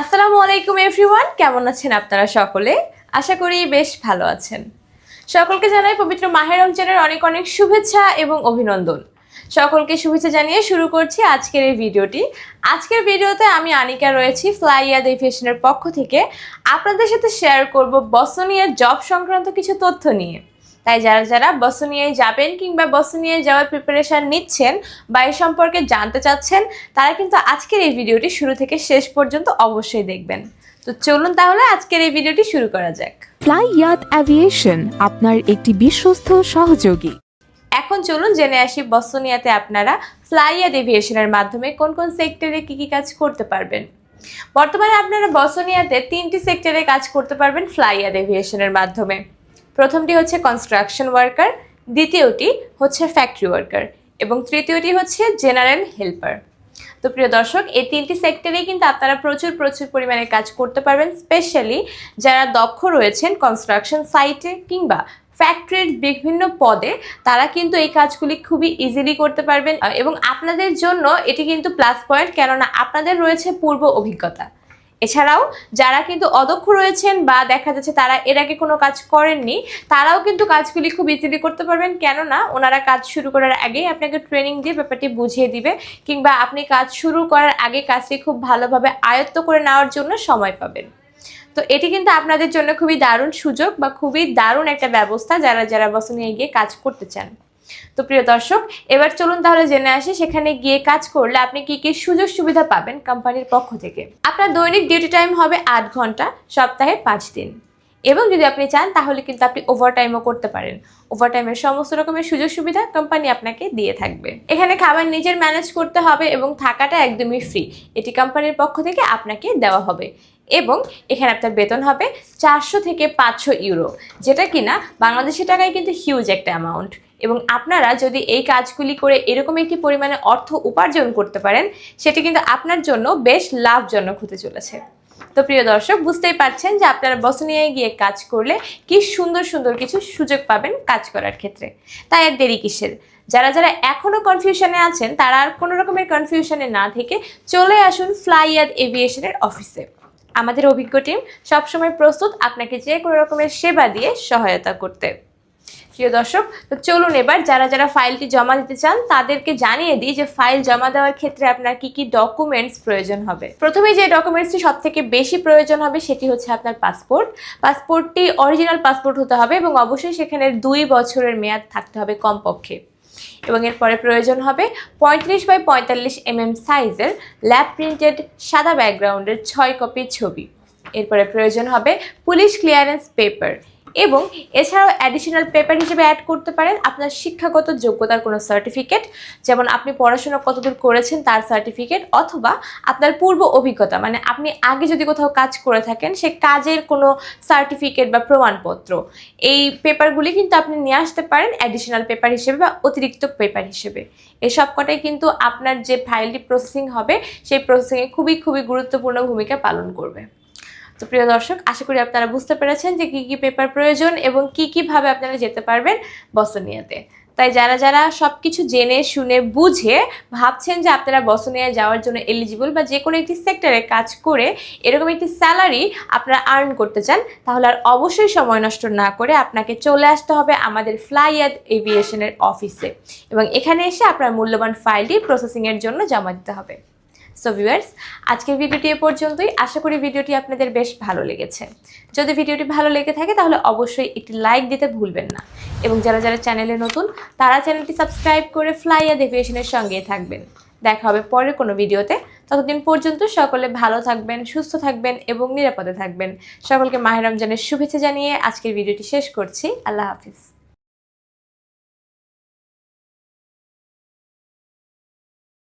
আসসালামু আলাইকুম এভরিওয়ান কেমন আছেন আপনারা সকলে? আশা করি বেশ ভালো আছেন। সকলকে জানাই পবিত্র মাহের রমজানের অনেক অনেক শুভেচ্ছা এবং অভিনন্দন। সকলকে শুভেচ্ছা জানিয়ে শুরু করছি আজকের এই ভিডিওটি। আজকের ভিডিওতে আমি আনিকা রয়েছি ফ্লাইয়াদ এভিয়েশনের পক্ষ থেকে। আপনাদের সাথে শেয়ার করব বসনিয়ার জব সংক্রান্ত কিছু তথ্য নিয়ে। তাই যারা যারা বসনিয়ায় যাবেন কিংবা বসনিয়ায় যাওয়ার প্রিপারেশন নিচ্ছেন বা এই সম্পর্কে জানতে চাচ্ছেন তারা কিন্তু আজকের এই ভিডিওটি শুরু থেকে শেষ পর্যন্ত অবশ্যই দেখবেন। তো চলুন তাহলে আজকের এই ভিডিওটি শুরু করা যাক। ফ্লাই ইয়াত অ্যাভিয়েশন আপনার একটি বিশ্বস্ত সহযোগী। এখন চলুন জেনে আসি বসনিয়াতে আপনারা ফ্লাইয়াদ এভিয়েশনের মাধ্যমে কোন কোন সেক্টরে কি কি কাজ করতে পারবেন। বর্তমানে আপনারা বসনিয়াতে তিনটি সেক্টরে কাজ করতে পারবেন ফ্লাই ফ্লাইয়াদ এভিয়েশনের মাধ্যমে। প্রথমটি হচ্ছে কনস্ট্রাকশন ওয়ার্কার দ্বিতীয়টি হচ্ছে ফ্যাক্টরি ওয়ার্কার এবং তৃতীয়টি হচ্ছে জেনারেল হেল্পার তো প্রিয় দর্শক, এই তিনটি সেক্টরেই কিন্তু আপনারা প্রচুর প্রচুর পরিমাণে কাজ করতে পারবেন স্পেশালি যারা দক্ষ রয়েছেন কনস্ট্রাকশন সাইটে কিংবা ফ্যাক্টরির বিভিন্ন পদে, তারা কিন্তু এই কাজগুলি খুবই ইজিলি করতে পারবেন। এবং আপনাদের জন্য এটি কিন্তু প্লাস পয়েন্ট কেননা আপনাদের রয়েছে পূর্ব অভিজ্ঞতা। এছাড়াও যারা কিন্তু অদক্ষ রয়েছেন বা দেখা যাচ্ছে তারা এর আগে কোনো কাজ করেননি, তারাও কিন্তু কাজগুলি খুব ইজিলি করতে পারবেন। কেননা ওনারা কাজ শুরু করার আগেই আপনাকে ট্রেনিং দিয়ে ব্যাপারটি বুঝিয়ে দিবে কিংবা আপনি কাজ শুরু করার আগে কাজটি খুব ভালোভাবে আয়ত্ত করে নেওয়ার জন্য সময় পাবেন। তো এটি কিন্তু আপনাদের জন্য খুবই দারুণ সুযোগ বা খুবই দারুণ একটা ব্যবস্থা যারা যারা বসনিয়ে গিয়ে কাজ করতে চান। তো প্রিয় দর্শক, এবার চলুন তাহলে জেনে আসি সেখানে গিয়ে কাজ করলে আপনি কি কি সুযোগ সুবিধা পাবেন কোম্পানির পক্ষ থেকে। আপনার দৈনিক ডিউটি টাইম হবে আট ঘণ্টা, সপ্তাহে পাঁচ দিন। এবং যদি আপনি চান, তাহলে কিন্তু আপনি ওভারটাইমও করতে পারেন। ওভারটাইমের সমস্ত রকমের সুযোগ সুবিধা কোম্পানি আপনাকে দিয়ে থাকবে। এখানে খাবার নিজের ম্যানেজ করতে হবে এবং থাকাটা একদমই ফ্রি এটি কোম্পানির পক্ষ থেকে আপনাকে দেওয়া হবে। এবং এখানে আপনার বেতন হবে চারশো থেকে পাঁচশো ইউরো যেটা কিনা বাংলাদেশি টাকায় কিন্তু হিউজ একটা অ্যামাউন্ট এবং আপনারা যদি এই কাজগুলি করে এরকম একটি পরিমাণে অর্থ উপার্জন করতে পারেন, সেটি কিন্তু আপনার জন্য বেশ লাভজনক হতে চলেছে। তো প্রিয় দর্শক, বুঝতেই পারছেন যে আপনারা বসনিয়ায় গিয়ে কাজ করলে কি সুন্দর সুন্দর কিছু সুযোগ পাবেন কাজ করার ক্ষেত্রে। তাই আর দেরি কিসের? যারা যারা এখনও কনফিউশনে আছেন, তারা আর কোনো রকমের কনফিউশনে না থেকে চলে আসুন ফ্লাইয়াদ এভিয়েশনের অফিসে। আমাদের অভিজ্ঞ টিম সবসময় প্রস্তুত আপনাকে যে কোনো রকমের সেবা দিয়ে সহায়তা করতে। প্রিয় দর্শক, তো চলুন এবার যারা যারা ফাইলটি জমা দিতে চান, তাদেরকে জানিয়ে দিই যে ফাইল জমা দেওয়ার ক্ষেত্রে আপনার কি কি ডকুমেন্টস প্রয়োজন হবে। প্রথমে যে ডকুমেন্টসটি সব থেকে বেশি প্রয়োজন হবে, সেটি হচ্ছে আপনার পাসপোর্ট পাসপোর্টটি অরিজিনাল পাসপোর্ট হতে হবে এবং অবশ্যই সেখানে দুই বছরের মেয়াদ থাকতে হবে কমপক্ষে। এবং এরপরে প্রয়োজন হবে পঁয়ত্রিশ বাই পঁয়তাল্লিশ এমএম সাইজের ল্যাব প্রিন্টেড সাদা ব্যাকগ্রাউন্ডের ছয় কপির ছবি। এরপরে প্রয়োজন হবে পুলিশ ক্লিয়ারেন্স পেপার এবং এছাড়াও অ্যাডিশনাল পেপার হিসেবে অ্যাড করতে পারেন। আপনার শিক্ষাগত যোগ্যতার কোনো সার্টিফিকেট যেমন আপনি পড়াশোনা কতদূর করেছেন তার সার্টিফিকেট অথবা আপনার পূর্ব অভিজ্ঞতা মানে আপনি আগে যদি কোথাও কাজ করে থাকেন, সে কাজের কোনো সার্টিফিকেট বা প্রমাণপত্র, এই পেপারগুলি কিন্তু আপনি নিয়ে আসতে পারেন অ্যাডিশনাল পেপার হিসেবে বা অতিরিক্ত পেপার হিসেবে। এসব কটাই কিন্তু আপনার যে ফাইলটি প্রসেসিং হবে, সেই প্রসেসিংয়ে খুবই খুবই গুরুত্বপূর্ণ ভূমিকা পালন করবে। তো প্রিয় দর্শক, আশা করি আপনারা বুঝতে পেরেছেন যে কী কী পেপার প্রয়োজন এবং কী কীভাবে আপনারা যেতে পারবেন বসনিয়াতে। তাই যারা যারা সব কিছু জেনে, শুনে, বুঝে ভাবছেন যে আপনারা বসনিয়ায় যাওয়ার জন্য এলিজিবল বা যে কোনো একটি সেক্টরে কাজ করে এরকম একটি স্যালারি আপনারা আর্ন করতে চান, তাহলে আর অবশ্যই সময় নষ্ট না করে আপনাকে চলে আসতে হবে আমাদের ফ্লাইয়াদ এভিয়েশনের অফিসে এবং এখানে এসে আপনার মূল্যবান ফাইলটি প্রসেসিংয়ের জন্য জমা দিতে হবে। সো ভিউয়ার্স আজকের ভিডিওটি এ পর্যন্তই। আশা করি ভিডিওটি আপনাদের বেশ ভালো লেগেছে। যদি ভিডিওটি ভালো লেগে থাকে তাহলে অবশ্যই একটি লাইক দিতে ভুলবেন না। এবং যারা যারা চ্যানেলে নতুন, তারা চ্যানেলটি সাবস্ক্রাইব করে ফ্লাইয়া ডেভিয়েশনের সঙ্গে থাকবেন। দেখা হবে পরের কোনো ভিডিওতে। ততদিন পর্যন্ত সকলে ভালো থাকবেন, সুস্থ থাকবেন এবং নিরাপদে থাকবেন। সকলকে মাহের রমজানের শুভেচ্ছা জানিয়ে আজকের ভিডিওটি শেষ করছি। আল্লাহ হাফিজ।